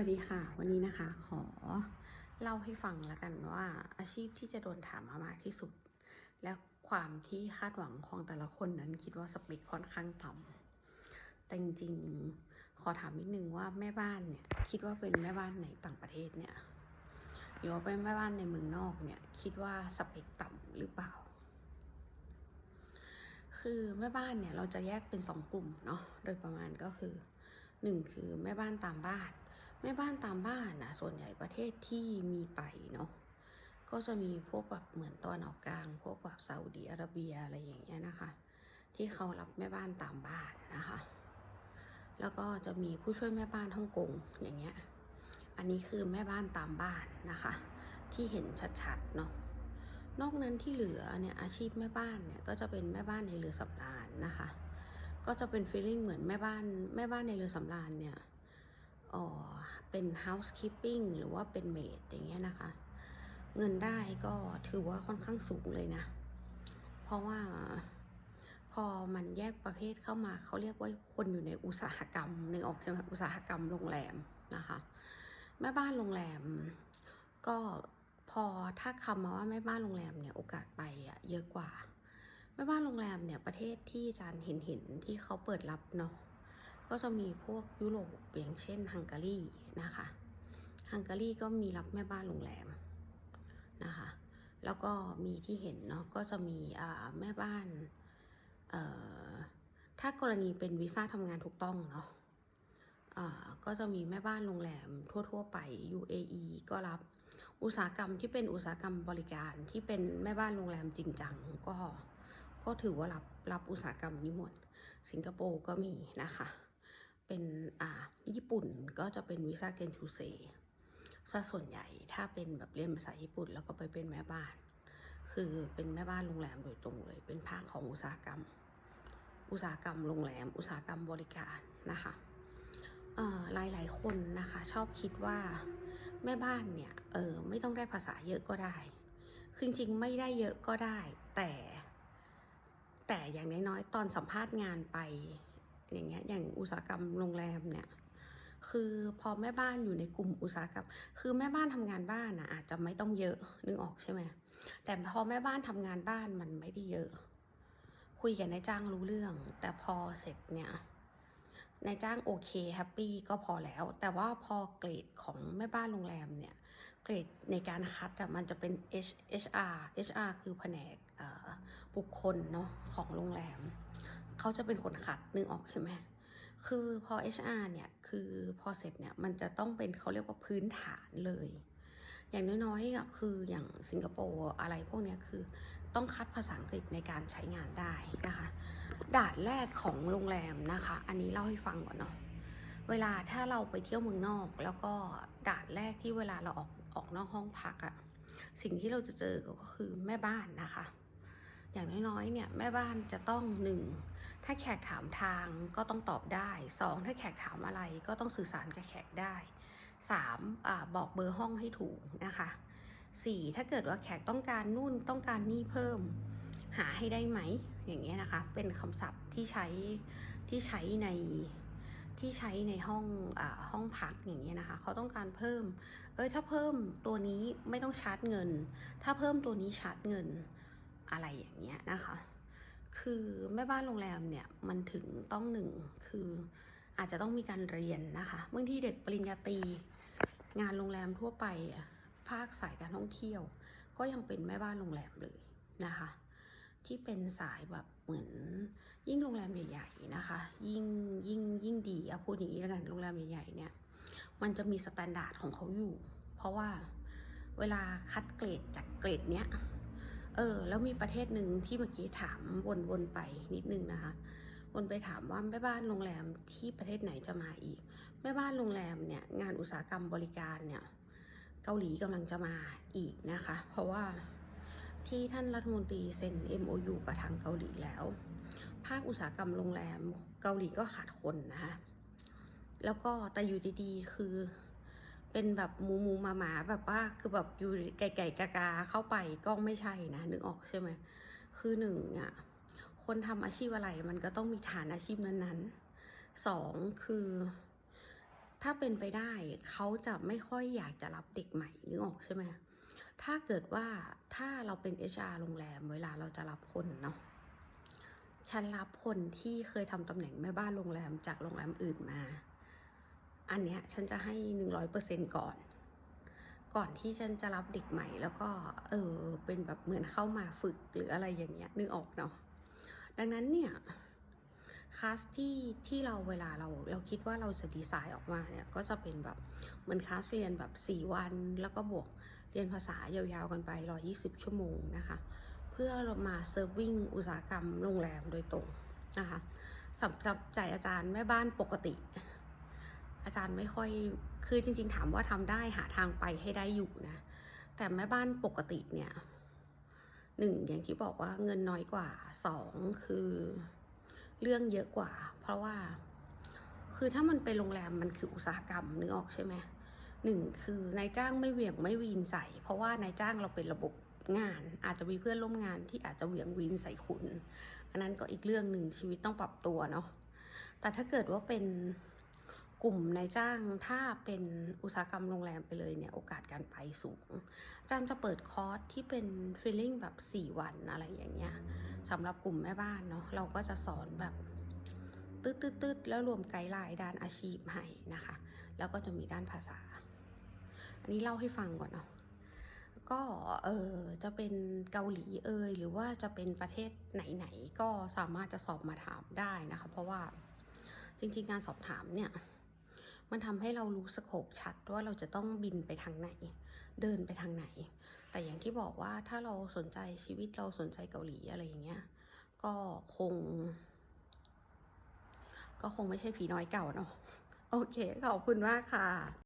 วัสดีค่ะ วันนี้นะคะขอเล่าให้ฟังแล้วกันว่าอาชีพที่จะโดนถามมามากที่สุด และความที่คาดหวังของแต่ละคนนั้นคิดว่าสเปคค่อนข้างต่ำแต่จริงๆขอถามนิดนึงว่าแม่บ้านเนี่ยคิดว่าเป็นแม่บ้านในต่างประเทศเนี่ยหรือว่าเป็นแม่บ้านในเมืองนอกเนี่ยคิดว่าสเปคต่ำหรือเปล่า คือแม่บ้านเนี่ยเราจะแยกเป็นสองกลุ่มเนาะโดยประมาณก็คือหนึ่งคือแม่บ้านตามบ้าน แม่บ้านตามบ้านนะส่วนใหญ่ประเทศที่มีไปเนาะก็จะมีพวกแบบเหมือนตอนออกกลาง พวกแบบซาอุดีอาระเบียอะไรอย่างเงี้ยนะคะ ที่เขารับแม่บ้านตามบ้านนะคะ แล้วก็จะมีผู้ช่วยแม่บ้านฮ่องกงอย่างเงี้ยอันนี้คือแม่บ้านตามบ้านนะคะ ที่เห็นชัดๆเนาะนอกนั้นที่เหลือเนี่ยอาชีพแม่บ้านเนี่ยก็จะเป็นแม่บ้านในเรือสำราญนะคะ ก็จะเป็นฟีลลิ่งเหมือนแม่บ้านแม่บ้านในเรือสำราญเนี่ย เป็น housekeeping หรือว่าเป็นเมดอย่างเงี้ยนะคะ เงินได้ก็ถือว่าค่อนข้างสูงเลยนะ เพราะว่าพอมันแยกประเภทเข้ามาเขาเรียกว่าคนอยู่ในอุตสาหกรรมหนึกออกใช่ไหมอุตสาหกรรมโรงแรมนะคะแม่บ้านโรงแรม ก็พอถ้าคำมาว่าแม่บ้านโรงแรมเนี่ยโอกาสไปอะเยอะกว่าแม่บ้านโรงแรมเนี่ยประเทศที่จารย์เห็นเห็นที่เขาเปิดรับเนาะ ก็จะมีพวกยุโรปอย่างเช่นฮังการีนะคะฮังการีก็มีรับแม่บ้านโรงแรมนะคะแล้วก็มีที่เห็นเนาะก็จะมีแม่บ้านถ้ากรณีเป็นวีซ่าทำงานถูกต้องเนาะก็จะมีแม่บ้านโรงแรมทั่ว ๆ ไป UAE ก็รับ อุตสาหกรรมที่เป็นอุตสาหกรรมบริการที่เป็นแม่บ้านโรงแรมจริงจังก็ก็ถือว่ารับรับอุตสาหกรรมนี้หมด สิงคโปร์ก็มีนะคะ เป็นอ่าญี่ปุ่นก็จะเป็นวีซ่าเกนชูเซซะส่วนใหญ่ถ้าเป็นแบบเรียนภาษาญี่ปุ่น แล้วก็ไปเป็นแม่บ้าน คือเป็นแม่บ้านโรงแรมโดยตรงเลย เป็นภาคของอุตสาหกรรม อุตสาหกรรมโรงแรม อุตสาหกรรมบริการนะคะเอ่อหลายหลายๆคนนะคะชอบคิดว่าแม่บ้านเนี่ยเออไม่ต้องได้ภาษาเยอะก็ได้ คือจริงๆไม่ได้เยอะก็ได้ แต่ แต่อย่างน้อยๆตอนสัมภาษณ์งานไป อย่างเงี้ยอย่างอุตสาหกรรมโรงแรมเนี่ยคือพอแม่บ้านอยู่ในกลุ่มอุตสาหกรรม คือแม่บ้านทำงานบ้านนะอาจจะไม่ต้องเยอะนึกออกใช่ไหมแต่พอแม่บ้านทำงานบ้านมันไม่ได้เยอะ คุยกับนายจ้างรู้เรื่อง แต่พอเสร็จเนี่ยนายจ้างโอเคแฮปปี้ก็พอแล้ว แต่ว่าพอเกรดของแม่บ้านโรงแรมเนี่ย เกรดในการคัดอะมันจะเป็น H HR HR คือแผนกบุคคลเนาะของโรงแรม เขาจะเป็นคนคัดนึกออกใช่ไหมคือพอ HR เนี่ยคือพอเสร็จเนี่ยมันจะต้องเป็นเขาเรียกว่าพื้นฐานเลย อย่างน้อยๆอะคืออย่างสิงคโปร์อะไรพวกเนี้ยคือต้องคัดภาษาอังกฤษในการใช้งานได้นะคะด่านแรกของโรงแรมนะคะ อันนี้เล่าให้ฟังก่อนเนาะเวลาถ้าเราไปเที่ยวเมืองนอก แล้วก็ด่านแรกที่เวลาเราออกออกนอกห้องพักอะสิ่งที่เราจะเจอก็คือแม่บ้านนะคะ อย่างน้อยๆ เนี่ยแม่บ้านจะต้องหนึ่งถ้าแขกถามทางก็ต้องตอบได้สองถ้าแขกถามอะไรก็ต้องสื่อสารกับแขกได้สามอ่าบอกเบอร์ห้องให้ถูกนะคะสี่ถ้าเกิดว่าแขกต้องการนู่นต้องการนี่เพิ่ม หาให้ได้ไหม อย่างเงี้ยนะคะ เป็นคำศัพท์ที่ใช้ที่ใช้ในที่ใช้ในห้องอ่าห้องพักอย่างเงี้ยนะคะ เขาต้องการเพิ่ม เอ้ยถ้าเพิ่มตัวนี้ไม่ต้องชาร์จเงิน ถ้าเพิ่มตัวนี้ชาร์จเงิน อะไรอย่างเงี้ยนะคะ คือแม่บ้านโรงแรมเนี่ยมันถึงต้องหนึ่งคืออาจจะต้องมีการเรียนนะคะบางทีเด็กปริญญาตรีงานโรงแรมทั่วไปภาคสายการท่องเที่ยว ก็ยังเป็นแม่บ้านโรงแรมเลยนะคะ ที่เป็นสายแบบเหมือนยิ่งโรงแรมใหญ่ๆนะคะ ยิ่งยิ่งยิ่งดีเอาพูดอย่างนี้แล้วกันโรงแรมใหญ่ๆเนี่ยมันจะมีสแตนดาร์ดของเขาอยู่ เพราะว่าเวลาคัดเกรดจากเกรดเนี้ย เออ แล้วมีประเทศหนึ่งที่เมื่อกี้ถามวนๆไปนิดนึงนะคะวนไปถามว่าแม่บ้านโรงแรมที่ประเทศไหนจะมาอีก แม่บ้านโรงแรมเนี่ยงานอุตสาหกรรมบริการเนี่ยเกาหลีกำลังจะมาอีกนะคะ เพราะว่าที่ท่านรัฐมนตรีเซ็น MOU กับทางเกาหลีแล้ว ภาคอุตสาหกรรมโรงแรมเกาหลีก็ขาดคนนะคะแล้วก็แต่อยู่ดีๆ คือ เป็นแบบมูมูมาหมาแบบว่าคือแบบอยู่ไก่ไก่กากาเข้าไปก็ไม่ใช่นะนึกออกใช่ไหมคือหนึ่งอะคนทำอาชีพอะไรมันก็ต้องมีฐานอาชีพนั้นๆสองคือ ถ้าเป็นไปได้เขาจะไม่ค่อยอยากจะรับเด็กใหม่นึกออกใช่ไหมถ้าเกิดว่าถ้าเราเป็น HR โรงแรม เวลาเราจะรับคนเนาะฉันรับคนที่เคยทำตำแหน่งแม่บ้านโรงแรมจากโรงแรมอื่นมา อันเนี้ยฉันจะให้หนึ่งร้อยเปอร์เซ็นก่อน ก่อนที่ฉันจะรับเด็กใหม่ แล้วก็เออเป็นแบบเหมือนเข้ามาฝึกหรืออะไรอย่างเงี้ยนึกออกเนาะดังนั้นเนี่ยคลาสที่ที่เราเวลาเราเราคิดว่าเราจะดีไซน์ออกมาเนี่ยก็จะเป็นแบบเหมือนคลาสเรียนแบบ 4 วัน แล้วก็บวกเรียนภาษายาวๆกันไป 120 ชั่วโมงนะคะ เพื่อเรามาเซิร์ฟวิ่งอุตสาหกรรมโรงแรมโดยตรงนะคะสำหรับใจอาจารย์แม่บ้านปกติ อาจารย์ไม่ค่อยคือจริง ๆ ถามว่าทำได้หาทางไปให้ได้อยู่นะ แต่แม่บ้านปกติเนี่ยหนึ่งอย่างที่บอกว่าเงินน้อยกว่าสองคือเรื่องเยอะกว่า เพราะว่า คือถ้ามันเป็นโรงแรมมันคืออุตสาหกรรมนึกออกใช่ไหมหนึ่งคือนายจ้างไม่เหวี่ยงไม่วีนใส่ เพราะว่านายจ้างเราเป็นระบบงาน อาจจะมีเพื่อนร่วมงานที่อาจจะเหวี่ยงวีนใส่คุณ อันนั้นก็อีกเรื่องหนึ่งชีวิตต้องปรับตัวเนาะแต่ถ้าเกิดว่าเป็น กลุ่มนายจ้างถ้าเป็นอุตสาหกรรมโรงแรมไปเลยเนี่ยโอกาสการไปสูงอาจารย์จะเปิดคอร์สที่เป็นฟีลลิ่งแบบ 4 วันอะไรอย่างเงี้ยสำหรับกลุ่มแม่บ้านเนาะเราก็จะสอนแบบตืดๆแล้วรวมไกด์ไลน์ด้านอาชีพให้นะคะ แล้วก็จะมีด้านภาษา อันนี้เล่าให้ฟังก่อนเนาะก็เออจะเป็นเกาหลีเอยหรือว่าจะเป็นประเทศไหนๆก็สามารถจะสอบมาถามได้นะคะ เพราะว่าจริงๆ การสอบถามเนี่ย มันทำให้เรารู้สโคปชัดว่าเราจะต้องบินไปทางไหน เดินไปทางไหน แต่อย่างที่บอกว่าถ้าเราสนใจชีวิตเราสนใจเกาหลีอะไรอย่างเงี้ย ก็คง ก็คงไม่ใช่ผีน้อยเก่าเนาะ โอเค ขอบคุณมากค่ะ